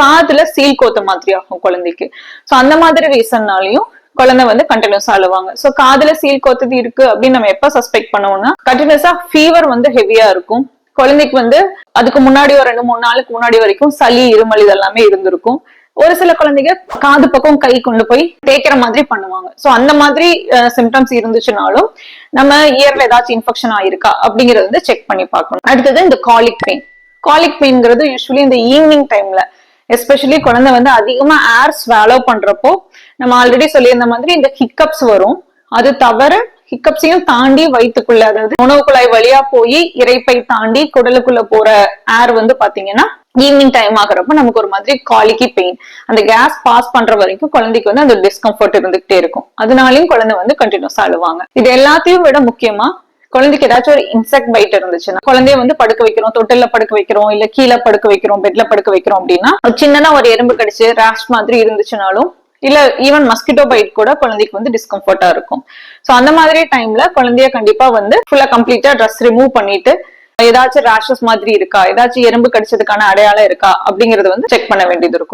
காதுல சீல் கோத்த மாதிரி ஆகும் குழந்தைக்கு. சோ அந்த மாதிரி ரீசன்னாலையும் குழந்தை வந்து கண்டினியூஸா அழுவாங்க. சோ காதுல சீல் கோத்தது இருக்கு அப்படின்னு நம்ம எப்ப சஸ்பெக்ட் பண்ணுவோம்னா கண்டினியூஸா ஃபீவர் வந்து ஹெவியா இருக்கும். குழந்தைக்கு வந்து அதுக்கு முன்னாடி ஒரு ரெண்டு மூணு நாளுக்கு முன்னாடி வரைக்கும் சளி இருமல் இதெல்லாமே இருந்திருக்கும். ஒரு சில குழந்தைங்க காது பக்கம் கை கொண்டு போய் தேய்க்கிற மாதிரி பண்ணுவாங்க. சோ அந்த மாதிரி சிம்டம்ஸ் இருந்துச்சுனாலும் நம்ம இயர்ல ஏதாச்சும் இன்ஃபெக்ஷன் ஆயிருக்கா அப்படிங்கறத வந்து செக் பண்ணி பார்க்கணும். அடுத்தது இந்த காலிக் பெயின் காலிக் பெயின்ங்கிறது யூஸ்வலி இந்த ஈவினிங் டைம்ல எஸ்பெஷலி குழந்தை வந்து அதிகமா ஏர் ஸ்வாலோ பண்றப்போ நம்ம ஆல்ரெடி சொல்லியிருந்த மாதிரி இந்த ஹிக்கப்ஸ் வரும். அது தவிர ஹிக்கப்ஸையும் தாண்டி வயிற்றுக்குள்ள அதாவது உணவு குழாய் வழியா போய் இறைப்பை தாண்டி குடலுக்குள்ள போற ஏர் வந்து பாத்தீங்கன்னா ஈவினிங் டைம் ஆகுறப்ப நமக்கு ஒரு மாதிரி காலிக்கு பெயின் அந்த கேஸ் பாஸ் பண்ற வரைக்கும் குழந்தைக்கு வந்து அந்த டிஸ்கம்ஃபர்ட் இருந்துகிட்டே இருக்கும். அதனாலயும் குழந்தை வந்து கண்டினியூஸா அழுவாங்க. இது எல்லாத்தையும் விட முக்கியமா குழந்தைக்கு ஏதாச்சும் ஒரு இன்செக்ட் பைட் இருந்துச்சுன்னா குழந்தைய வந்து படுக்க வைக்கிறோம் தொட்டில படுக்க வைக்கிறோம் இல்ல கீழே படுக்க வைக்கிறோம் பெட்ல படுக்க வைக்கிறோம் அப்படின்னா ஒரு சின்னதா ஒரு எறும்பு கடிச்சு ரேஷ் மாதிரி இருந்துச்சுனாலும் இல்ல ஈவன் மஸ்கிட்டோ பைட் கூட குழந்தைக்கு வந்து டிஸ்கம்ஃபர்ட்டா இருக்கும். சோ அந்த மாதிரி டைம்ல குழந்தைய கண்டிப்பா வந்து ஃபுல்லா கம்ப்ளீட்டா ட்ரெஸ் ரிமூவ் பண்ணிட்டு ஏதாச்சும் ரேஷஸ் மாதிரி இருக்கா ஏதாச்சும் எறும்பு கடிச்சதுக்கான அடையாளம் இருக்கா அப்படிங்கறது வந்து செக் பண்ண வேண்டியது இருக்கும்.